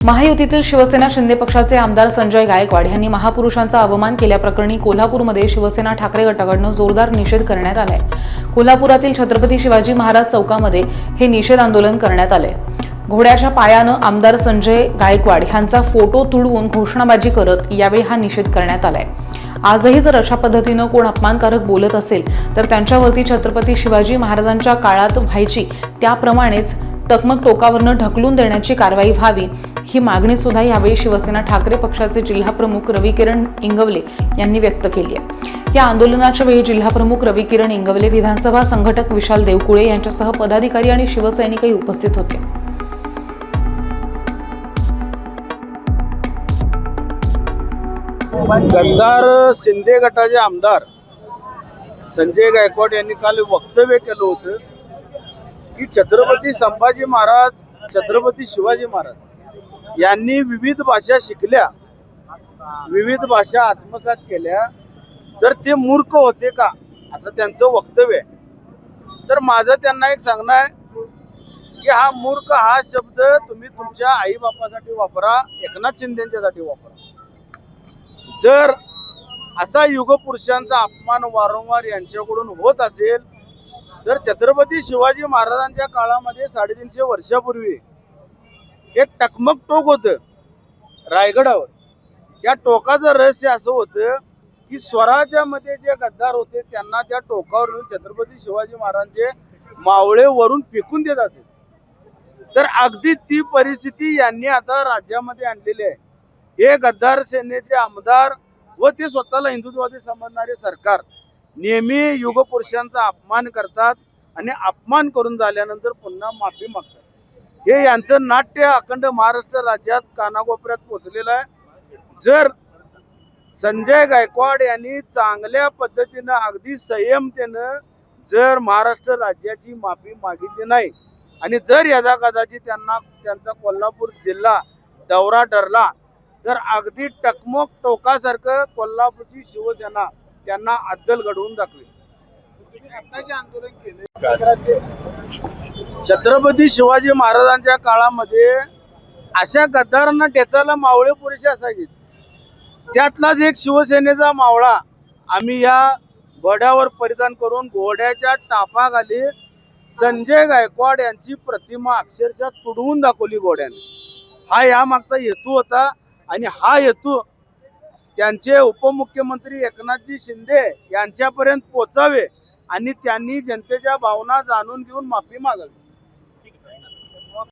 महायुतीतील शिवसेना शिंदे पक्षाचे आमदार संजय गायकवाड यांनी महापुरुषांचा अवमान केल्याप्रकरणी कोल्हापूरमध्ये शिवसेना ठाकरे गटाकडनं जोरदार निषेध करण्यात आलाय. कोल्हापुरातील छत्रपती शिवाजी महाराज चौकामध्ये हे निषेध आंदोलन करण्यात आले घोड्याच्या पायानं आमदार संजय गायकवाड यांचा फोटो तुडवून घोषणाबाजी करत यावेळी हा निषेध करण्यात आलाय. आजही जर अशा पद्धतीनं कोण अपमानकारक बोलत असेल तर त्यांच्यावरती छत्रपती शिवाजी महाराजांच्या काळात व्हायची त्याप्रमाणेच टकमक टोकावरनं ढकलून देण्याची कारवाई व्हावी ही मागणी सुद्धा यावेळी शिवसेना ठाकरे पक्षाचे जिल्हाप्रमुख रविकिरण इंगवले यांनी व्यक्त केली आहे. या आंदोलनाच्या वेळी जिल्हाप्रमुख रविकिरण इंगवले विधानसभा संघटक विशाल देवकुळे यांच्यासह पदाधिकारी आणि शिवसैनिकही उपस्थित होते. गद्दार शिंदे गटाचे आमदार संजय गायकवाड यांनी काल वक्तव्य केलं होतं की छत्रपती संभाजी महाराज छत्रपती शिवाजी महाराज यांनी विविध भाषा शिकल्या. विविध भाषा आत्मसात केल्या. तर ते मूर्ख होते का? असं त्यांचं वक्तव्य आहे. तर माझं त्यांना एक सांगणं आहे की हा मूर्ख हा शब्द तुम्ही तुमच्या आईबापासाठी वापरा एकनाथ शिंदेच्यासाठी वापरा. जर असा युगपुरुषांचा अपमान वारंवार यांच्याकडून होत असेल तर छत्रपती शिवाजी महाराजांच्या काळामध्ये साडेतीनशे वर्षापूर्वी एक टकमक टोक होतं. रायगडावर. त्या टोकाचं रहस्य असं होतं की स्वराज्यामध्ये जे गद्दार होते त्यांना त्या टोकावरून छत्रपती शिवाजी महाराजांचे मावळे वरून फेकून देत असे तर अगदी ती परिस्थिती यांनी आता राज्यामध्ये आणलेली आहे. हे गद्दार सेनेचे आमदार व ते स्वतःला हिंदुत्ववादी समजणारे सरकार नेहमी युगपुरुषांचा अपमान करतात आणि अपमान करून झाल्यानंतर पुन्हा माफी मागतात. हे यांचं नाट्य अखंड महाराष्ट्र राज्यात कानाकोपऱ्यात पोचलेलं आहे. जर संजय गायकवाड यांनी चांगल्या पद्धतीनं अगदी संयमतेनं जर महाराष्ट्र राज्याची माफी मागितली नाही आणि जर यदा कदाचित त्यांना त्यांचा कोल्हापूर जिल्हा दौरा ठरला तर अगदी टकमक टोकासारखं कोल्हापूरची शिवसेना त्यांना अद्दल घडवून दाखवेल. छत्रपती शिवाजी महाराजांच्या काळामध्ये अशा गद्दारांना टेचायला मावळे पुरेसे असायचे. त्यातलाच एक शिवसेनेचा मावळा आम्ही या घोड्यावर परिधान करून घोड्याच्या टापाखाली संजय गायकवाड यांची प्रतिमा अक्षरशः तुडवून दाखवली घोड्याने. हा यामागचा हेतू होता आणि हा हेतू त्यांचे उपमुख्यमंत्री एकनाथजी शिंदे यांच्यापर्यंत पोचावे आणि त्यांनी जनतेच्या भावना जाणून घेऊन माफी मागावी.